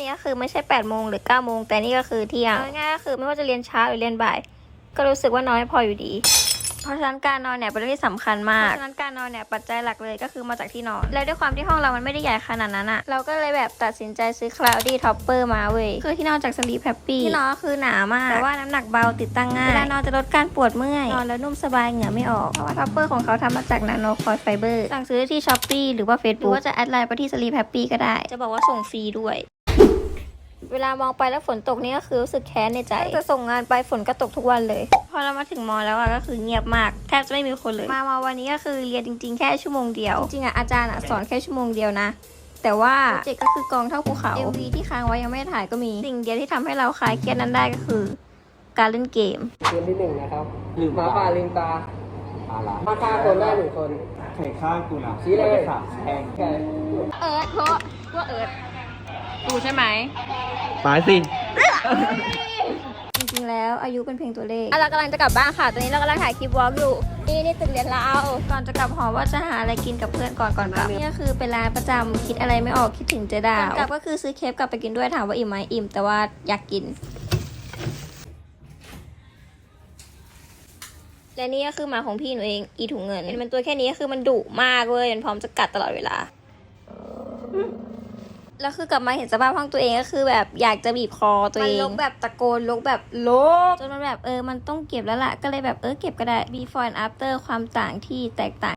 นี้ก็คือไม่ใช่8ปดโมงหรือ9ก้าโมงแต่นี่ก็คือเที่ยงเอาง่ายๆก็คือไม่ว่าจะเรียนเช้าหรือเรียนบ่าย ก็รู้สึกว่านอนไม่พออยู่ดี เพราะฉะนั้นการนอนเนี่ยเป็นเรื่องที่สำคัญมาก เพราะฉะนั้นการนอนเนี่ยปัจจัยหลักเลยก็คือมาจากที่นอน แล้วด้วยความที่ห้องเรามันไม่ได้ใหญ่ขนาดนั้นอะเราก็เลยแบบตัดสินใจซื้อ Cloudy Topper มาเว้ย คือที่นอนจาก Sleep Happy ที่นอนก็คือหนามาก แต่ว่าน้ำหนักเบาติดตั้งง่าย เวลานอนจะลดการปวดเมื่อย นอนแล้วนุ่มสบายเหงื่อไม่ออก เพราะว่า Topper ของเขาทำมาจาก Nano Coil Fiber สั่งซื้อได้ที่ Shopee หรือว่า Facebook หรือว่าจะแอดไลน์ไปที่ Sleep Happy ก็ได้ จะบอกว่าส่งฟรีด้วย เวลามองไปแล้วฝนตกนี่ก็คือรู้สึกแค้นในใจจะส่งงานไปฝนก็ตกทุกวันเลย พอเรามาถึงมอแล้วอะก็คือเงียบมากแทบจะไม่มีคนเลย มามอวันนี้ก็คือเรียนจริง ๆ แค่ชั่วโมงเดียว จริงๆอะอาจารย์อะสอนแค่ชั่วโมงเดียวนะ แต่ว่าโปรเจกต์ก็คือกองเท่าภูเขา MV ที่ค้างไว้ยังไม่ได้ถ่ายก็มี สิ่งเดียวที่ทำให้เราคลายเครียดนั้นได้ก็คือ การเล่นเกม เกมที่หนึ่งนะครับลืมหมาป่าลืมตาอะไรมาฆ่าคนได้หนึ่งคนใครฆ่ากูนะชี้เลยสาบแทง ดูใช่ไหมตายสิ จริงๆ แล้วอายุเป็นเพียงตัวเลขอะเรากำลังจะกลับบ้านค่ะ ตอนนี้เรากำลังถ่ายคลิปวอล์กอยู่ นี่นี่ตึกเรียนเราก่อนจะกลับหอว่าจะหาอะไรกินกับเพื่อนก่อนก่อนกลับนี่ก็คือเป็นร้านประจำคิดอะไรไม่ออกคิดถึงเจดาวกลับก็คือซื้อเคฟกลับไปกินด้วยถามว่าอิ่มไหมอิ่ม แต่ว่าอยากกิน และนี่ก็คือหมาของพี่หนูเอง อีถุงเงิน มันตัวแค่นี้ก็คือมันดุมากเว้ยมันพร้อมจะกัดตลอดเวลา แล้วคือกลับมาเห็นสภาพห้องตัวเองก็คือแบบอยากจะบีบคอตัวเอง มันลกแบบตะโกนลกแบบลกจนมันแบบเออมันต้องเก็บแล้วล่ะ ก็เลยแบบเออเก็บก็ได้ before and after ความต่างที่แตกต่าง